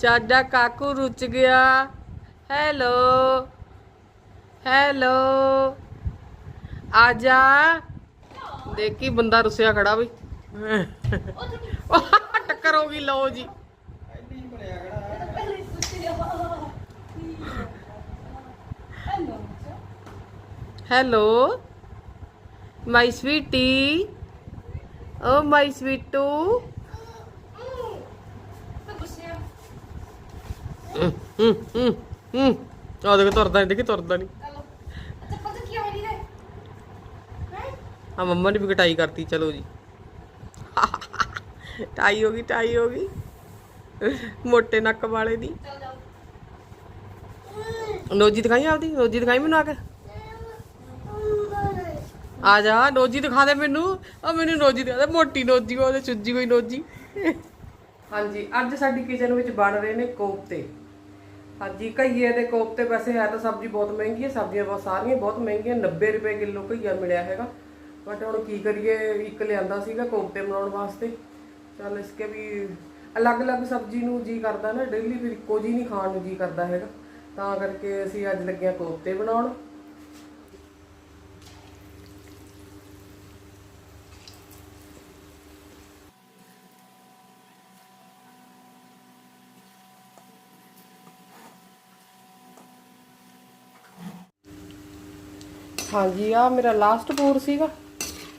ਸਾਡਾ ਕਾਕੂ ਰੁੱਚ ਗਿਆ। Hello hello ਆ ਜਾ। ਦੇਖੀ ਬੰਦਾ ਰੁੱਸਿਆ ਖੜਾ ਬਈ ਟੱਕਰ ਹੋ ਗਈ ਲਓ ਜੀ। ਹੈਲੋ ਮਾਈ ਸਵੀਟੀ ਓ ਮਾਈ ਸਵੀਟੂ ਹੂੰ ਹੂੰ ਹੂੰ ਆ ਦੇਖ ਤੁਰਦਾ ਨਹੀਂ ਦੇਖੀ ਤੁਰਦਾ ਨਹੀਂ ਆ ਮੰਮਾ ਨੇ ਵੀ ਕਟਾਈ ਕਰਤੀ ਚਲੋ ਜੀ। ਟਾਈ ਹੋ ਗਈ ਟਾਈ ਹੋ ਗਈ। ਮੋਟੇ ਨੱਕ ਵਾਲੇ ਦੀ। ਨੋਜੀ ਦਿਖਾਈ ਆਪਦੀ? ਨੋਜੀ ਦਿਖਾਈ ਮੈਨੂੰ ਆ ਕੇ? ਆ ਜਾ ਨੋਜੀ ਦਿਖਾ ਦੇ ਮੈਨੂੰ। ਆ ਮੈਨੂੰ ਨੋਜੀ ਦਿਖਾ ਦੇ ਮੋਟੀ ਨੋਜੀ ਉਹਦੇ ਚੁੱਜੀ ਹੋਈ ਨੋਜੀ। ਹਾਂਜੀ ਅੱਜ ਸਾਡੀ ਕਿਚਨ ਵਿੱਚ ਬਣ ਰਹੇ ਨੇ ਕੋਫਤੇ। ਹਾਂਜੀ ਘਈਏ ਦੇ ਕੋਫਤੇ ਵੈਸੇ ਹੈ ਤਾਂ ਸਬਜ਼ੀ ਬਹੁਤ ਮਹਿੰਗੀ ਹੈ, ਸਬਜ਼ੀਆਂ ਬਹੁਤ ਸਾਰੀਆਂ ਬਹੁਤ ਮਹਿੰਗੀਆਂ 90 ਰੁਪਏ ਕਿਲੋ ਘਈਆ ਮਿਲਿਆ ਹੈਗਾ। ਬਟ ਹੁਣ ਕੀ ਕਰੀਏ, ਇੱਕ ਲਿਆਂਦਾ ਸੀਗਾ ਕੋਫਤੇ ਬਣਾਉਣ ਵਾਸਤੇ। ਚੱਲ ਇਸਕੇ ਵੀ ਅਲੱਗ-ਅਲੱਗ ਸਬਜ਼ੀ ਨੂੰ ਜੀ ਕਰਦਾ ਨਾ, ਡੇਲੀ ਫਿਰ ਇੱਕੋ ਜੀ ਨਹੀਂ ਖਾਣ ਨੂੰ ਜੀ ਕਰਦਾ ਹੈਗਾ। ਤਾਂ ਕਰਕੇ ਅਸੀਂ ਅੱਜ ਲੱਗਿਆ ਕੋਫਤੇ ਬਣਾਉਣ। ਹਾਂਜੀ ਆ ਮੇਰਾ ਲਾਸਟ ਬੋਰ ਸੀਗਾ।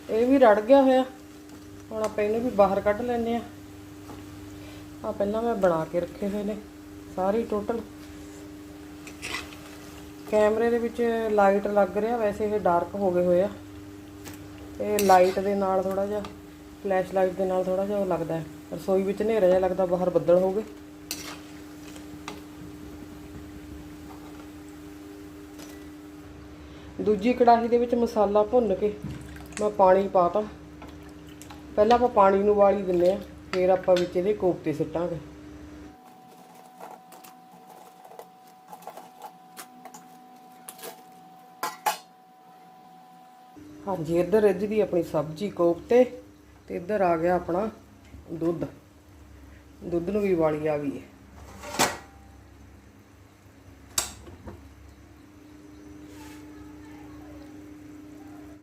ਇਹ ਵੀ ਰੜ ਗਿਆ ਹੋਇਆ। ਹੁਣ ਆਪਾਂ ਇਹਨੂੰ ਵੀ ਬਾਹਰ ਕੱਢ ਲੈਂਦੇ ਆ ਆ ਪਹਿਲਾਂ ਮੈਂ ਬਣਾ ਕੇ ਰੱਖੇ ਹੋਏ ਨੇ, ਸਾਰੀ ਟੋਟਲ ਕੈਮਰੇ ਦੇ ਵਿੱਚ ਲਾਈਟ ਲੱਗ ਰਿਹਾ, ਵੈਸੇ ਇਹ ਡਾਰਕ ਹੋ ਗਏ ਹੋਏ ਆ। ਇਹ ਲਾਈਟ ਦੇ ਨਾਲ ਥੋੜਾ ਜਿਹਾ ਫਲੈਸ਼ ਲਾਈਟ ਦੇ ਨਾਲ ਥੋੜਾ ਜਿਹਾ ਉਹ ਲੱਗਦਾ ਰਸੋਈ ਵਿੱਚ ਹਨੇਰਾ ਜਿਹਾ ਲੱਗਦਾ, ਬਾਹਰ ਬੱਦਲ ਹੋ ਗਏ ਦੂਜੀ ਕੜਾਹੀ ਦੇ ਵਿੱਚ ਮਸਾਲਾ ਭੁੰਨ ਕੇ ਮੈਂ ਪਾਣੀ ਪਾਤਾ। ਪਹਿਲਾਂ ਆਪਾਂ ਪਾਣੀ ਨੂੰ ਵਾਲੀ ਦਿੰਨੇ ਆ ਫਿਰ ਆਪਾਂ ਵਿੱਚ ਇਹਦੇ ਕੋਫਤੇ ਸਿੱਟਾਂਗੇ। ਹਾਂਜੀ, ਇੱਧਰ ਰਿੱਝਦੀ ਆਪਣੀ ਸਬਜ਼ੀ, ਕੋਫਤੇ ਤੇ ਇੱਧਰ ਆ ਗਿਆ ਆਪਣਾ ਦੁੱਧ। ਦੁੱਧ ਨੂੰ ਵੀ ਵਾਲੀ ਆ ਗਈ ਹੈ।